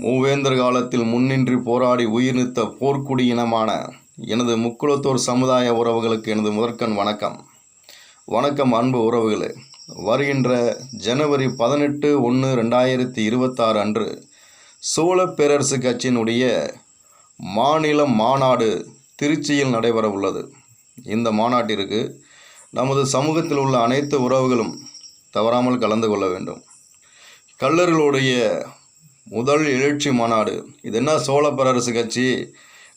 மூவேந்தர் காலத்தில் முன்னின்றி போராடி உயிர் நிறுத்த போர்க்குடி இனமான எனது முக்குளத்தோர் சமுதாய உறவுகளுக்கு எனது முதற்கண் வணக்கம். வணக்கம் அன்பு உறவுகளே. வருகின்ற ஜனவரி பதினெட்டு ஒன்று ரெண்டாயிரத்தி இருபத்தாறு அன்று சோழப் பேரரசு கட்சியினுடைய மாநில மாநாடு திருச்சியில் நடைபெற உள்ளது. இந்த மாநாட்டிற்கு நமது சமூகத்தில் உள்ள அனைத்து உறவுகளும் தவறாமல் கலந்து கொள்ள வேண்டும். கல்லர்களுடைய முதல் எழுச்சி மாநாடு. இது என்ன சோழ கட்சி?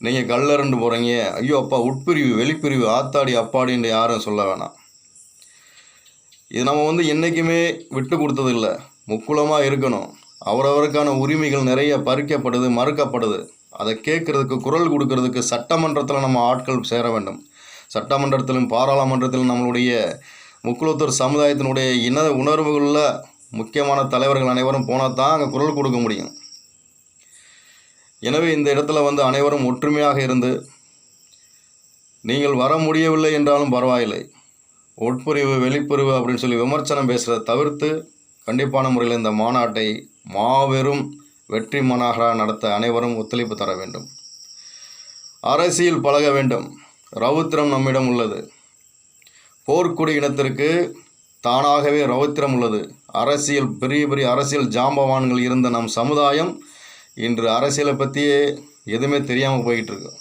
நீங்கள் கல்லறண்டு போகிறீங்க ஐயோ அப்பா உட்பிரிவு வெளிப்பிரிவு ஆத்தாடி அப்பாடின்னு யாரும் சொல்ல வேணாம். இது நம்ம வந்து என்றைக்குமே விட்டு கொடுத்ததில்ல. முக்குளமாக இருக்கணும். அவரவருக்கான உரிமைகள் நிறைய பறிக்கப்படுது மறுக்கப்படுது. அதை கேட்குறதுக்கு குரல் கொடுக்கறதுக்கு சட்டமன்றத்தில் நம்ம ஆட்கள் சேர வேண்டும். சட்டமன்றத்திலும் பாராளுமன்றத்திலும் நம்மளுடைய முக்குளத்தூர் சமுதாயத்தினுடைய இன உணர்வுகளில் முக்கியமான தலைவர்கள் அனைவரும் போனால் தான் அங்கே குரல் கொடுக்க முடியும். எனவே இந்த இடத்துல வந்து அனைவரும் ஒற்றுமையாக இருந்து நீங்கள் வர முடியவில்லை என்றாலும் பரவாயில்லை. உட்பிரிவு வெளிப்பிரிவு அப்படின்னு சொல்லி விமர்சனம் பேசுகிறத தவிர்த்து கண்டிப்பான முறையில் இந்த மாநாட்டை மாபெரும் வெற்றி மாநாகராக நடத்த அனைவரும் ஒத்துழைப்பு தர வேண்டும். அரசியல் பழக வேண்டும். ரவுத்திரம் நம்மிடம் உள்ளது. போர்க்குடி இனத்திற்கு தானாகவே ரௌத்திரம் உள்ளது அரசியல் பெரிய பெரிய அரசியல் ஜாம்பவான்கள் இருந்த நம் சமுதாயம் இன்று அரசியலை பற்றியே எதுவுமே தெரியாமல் போய்கிட்டு இருக்கு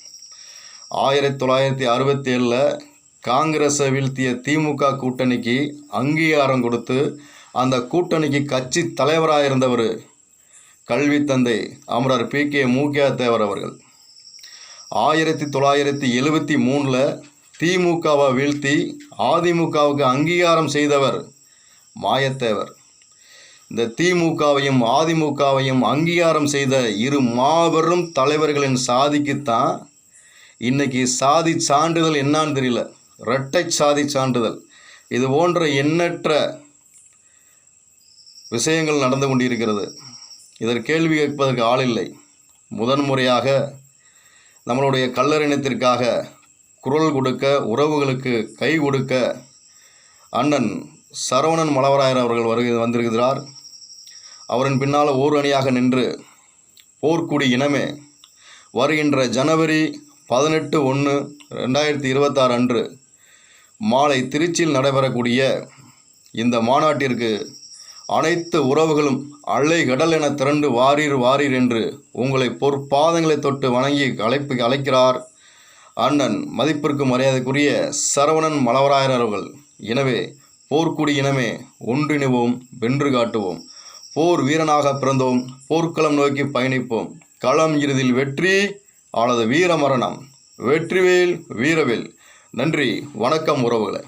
ஆயிரத்தி தொள்ளாயிரத்தி அறுபத்தி ஏழில் காங்கிரஸை வீழ்த்திய திமுக கூட்டணிக்கு அங்கீகாரம் கொடுத்து அந்த கூட்டணிக்கு கட்சி தலைவராக இருந்தவர் கல்வி தந்தை அமரர் பி கே மூக்கியா தேவர் அவர்கள். ஆயிரத்தி தொள்ளாயிரத்தி எழுபத்தி மூணில் திமுகவை வீழ்த்தி அதிமுகவுக்கு அங்கீகாரம் செய்தவர் மாயத்தேவர். இந்த திமுகவையும் அதிமுகவையும் அங்கீகாரம் செய்த இரு மாபெரும் தலைவர்களின் சாதிக்குத்தான் இன்னைக்கு சாதி சான்றிதழ் என்னான்னு தெரியல. இரட்டை சாதி சான்றிதழ். இது போன்ற எண்ணற்ற விஷயங்கள் நடந்து கொண்டிருக்கிறது. இதற்கு கேள்வி கேட்பதற்கு ஆள் இல்லை. முதன்முறையாக நம்மளுடைய கல்லறிணத்திற்காக குரல் கொடுக்க உறவுகளுக்கு கை கொடுக்க அண்ணன் சரவணன் மலவராயர் அவர்கள் வருகை வந்திருக்கிறார். அவரின் பின்னால் ஓர் அணியாக நின்று போர்க்குடி இனமே வருகின்ற ஜனவரி பதினெட்டு ஒன்று ரெண்டாயிரத்தி இருபத்தாறு அன்று மாலை திருச்சியில் நடைபெறக்கூடிய இந்த மாநாட்டிற்கு அனைத்து உறவுகளும் அலை கடல் என திரண்டு வாரீர் வாரீர் என்று உங்களை பொற்பாதங்களை தொட்டு வணங்கி அழைப்பு அழைக்கிறார். அண்ணன் மதிப்பிற்கு மரியாதைக்குரிய சரவணன் மலவராயர் அவர்கள். எனவே போர்க்குடி இனமே ஒன்றிணைவோம் வென்று காட்டுவோம். போர் வீரனாக பிறந்தோம் போர்க்களம் நோக்கி பயணிப்போம். களம் இறுதியில் வெற்றி அல்லது வீர மரணம் வெற்றிவேல் வீரவேல். நன்றி வணக்கம் உறவுகளை.